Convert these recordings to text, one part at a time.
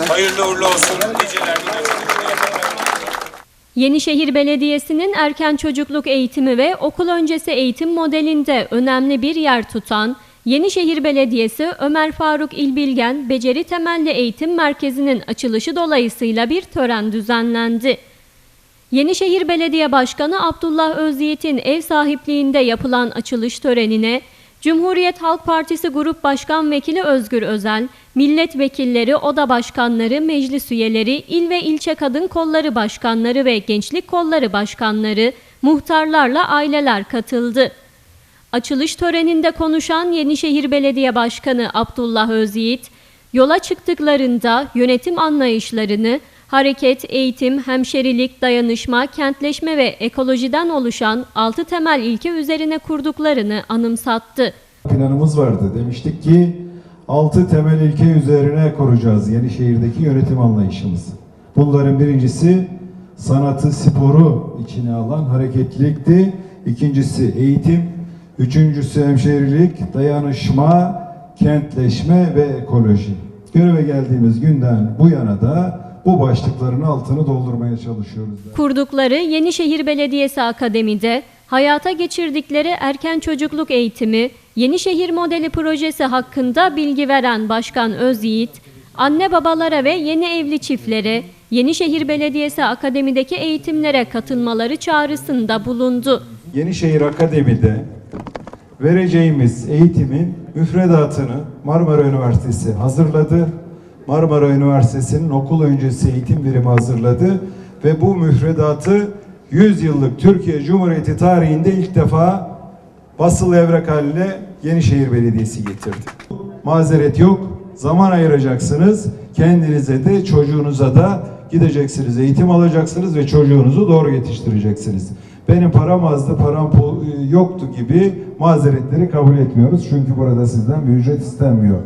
başkanım. Hayırlı uğurlu olsun. Niceler. Yenişehir Belediyesi'nin erken çocukluk eğitimi ve okul öncesi eğitim modelinde önemli bir yer tutan Yenişehir Belediyesi Ömer Faruk İlbilgen Beceri Temelli Eğitim Merkezi'nin açılışı dolayısıyla bir tören düzenlendi. Yenişehir Belediye Başkanı Abdullah Özyiğit'in ev sahipliğinde yapılan açılış törenine Cumhuriyet Halk Partisi Grup Başkan Vekili Özgür Özel, milletvekilleri, oda başkanları, meclis üyeleri, il ve ilçe kadın kolları başkanları ve gençlik kolları başkanları, muhtarlarla aileler katıldı. Açılış töreninde konuşan Yenişehir Belediye Başkanı Abdullah Özyiğit, yola çıktıklarında yönetim anlayışlarını, hareket, eğitim, hemşerilik, dayanışma, kentleşme ve ekolojiden oluşan altı temel ilke üzerine kurduklarını anımsattı. planımız vardı. Demiştik ki altı temel ilke üzerine kuracağız Yenişehir'deki yönetim anlayışımızı. Bunların birincisi sanatı, sporu içine alan hareketlilikti. İkincisi eğitim. Üçüncüsü hemşehrilik, dayanışma, kentleşme ve ekoloji. Göreve geldiğimiz günden bu yana da bu başlıkların altını doldurmaya çalışıyoruz. Kurdukları Yenişehir Belediyesi Akademi'de hayata geçirdikleri erken çocukluk eğitimi, Yenişehir Modeli projesi hakkında bilgi veren Başkan Özyiğit, anne babalara ve yeni evli çiftlere Yenişehir Belediyesi Akademi'deki eğitimlere katılmaları çağrısında bulundu. Yenişehir Akademi'de vereceğimiz eğitimin müfredatını Marmara Üniversitesi hazırladı. Marmara Üniversitesi'nin okul öncesi eğitim birimi hazırladı ve bu müfredatı 100 yıllık Türkiye Cumhuriyeti tarihinde ilk defa basılı evrak haline Yenişehir Belediyesi getirdi. Mazeret yok. Zaman ayıracaksınız. Kendinize de çocuğunuza da gideceksiniz. Eğitim alacaksınız ve çocuğunuzu doğru yetiştireceksiniz. Benim param azdı, param po- yoktu gibi mazeretleri kabul etmiyoruz. Çünkü burada sizden bir ücret istenmiyor.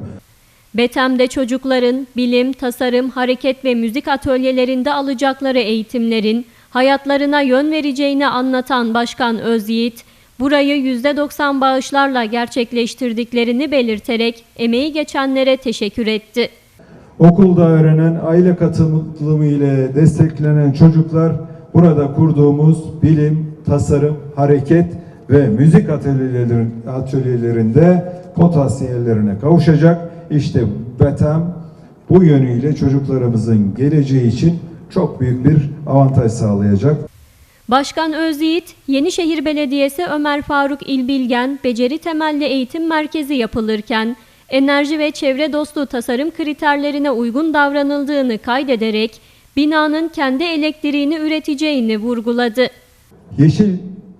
Betem'de çocukların bilim, tasarım, hareket ve müzik atölyelerinde alacakları eğitimlerin hayatlarına yön vereceğini anlatan Başkan Özyiğit, burayı %90 bağışlarla gerçekleştirdiklerini belirterek emeği geçenlere teşekkür etti. Okulda öğrenen, aile katılımı ile desteklenen çocuklar burada kurduğumuz bilim, tasarım, hareket ve müzik atölyeleri- atölyelerinde potansiyellerine kavuşacak. İşte BETEM bu yönüyle çocuklarımızın geleceği için çok büyük bir avantaj sağlayacak. Başkan Özyiğit, Yenişehir Belediyesi Ömer Faruk İlbilgen Beceri Temelli Eğitim Merkezi yapılırken enerji ve çevre dostu tasarım kriterlerine uygun davranıldığını kaydederek binanın kendi elektriğini üreteceğini vurguladı. Yeşil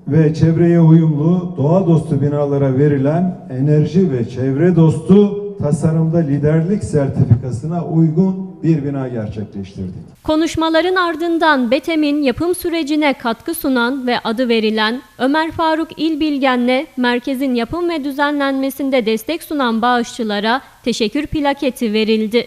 ve çevreye uyumlu, doğa dostu binalara verilen enerji ve çevre dostu tasarımda liderlik sertifikasına uygun bir bina gerçekleştirdik. Konuşmaların ardından BETEM'in yapım sürecine katkı sunan ve adı verilen Ömer Faruk İlbilgen'le merkezin yapım ve düzenlenmesinde destek sunan bağışçılara teşekkür plaketi verildi.